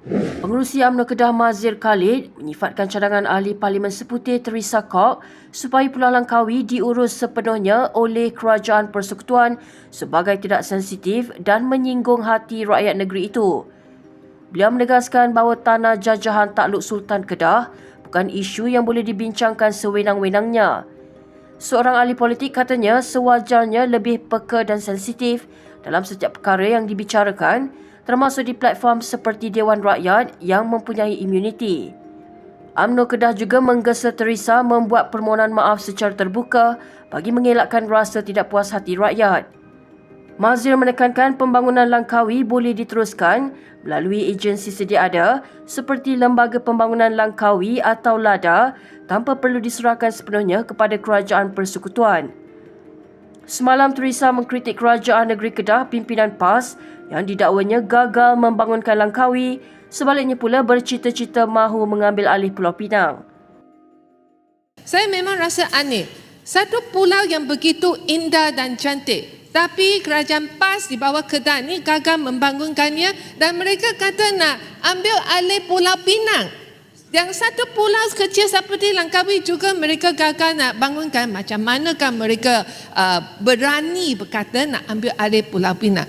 Pengerusi UMNO Kedah Mazir Khalid menyifatkan cadangan ahli Parlimen Seputih Teresa Kok supaya Pulau Langkawi diurus sepenuhnya oleh Kerajaan Persekutuan sebagai tidak sensitif dan menyinggung hati rakyat negeri itu. Beliau menegaskan bahawa tanah jajahan Takluk Sultan Kedah bukan isu yang boleh dibincangkan sewenang-wenangnya. Seorang ahli politik katanya sewajarnya lebih peka dan sensitif dalam setiap perkara yang dibicarakan termasuk di platform seperti Dewan Rakyat yang mempunyai imuniti. UMNO Kedah juga menggesa Teresa membuat permohonan maaf secara terbuka bagi mengelakkan rasa tidak puas hati rakyat. Mazir menekankan pembangunan Langkawi boleh diteruskan melalui agensi sedia ada seperti Lembaga Pembangunan Langkawi atau LADA tanpa perlu diserahkan sepenuhnya kepada Kerajaan Persekutuan. Semalam Teresa mengkritik Kerajaan Negeri Kedah pimpinan PAS yang didakwanya gagal membangunkan Langkawi, sebaliknya pula bercita-cita mahu mengambil alih Pulau Pinang. Saya memang rasa aneh. Satu pulau yang begitu indah dan cantik. Tapi kerajaan PAS di bawah Kedah ni gagal membangunkannya dan mereka kata nak ambil alih Pulau Pinang. Yang satu pulau kecil seperti Langkawi juga mereka gagal nak bangunkan. Macam manakah mereka uh, berani berkata nak ambil alih Pulau Pinang?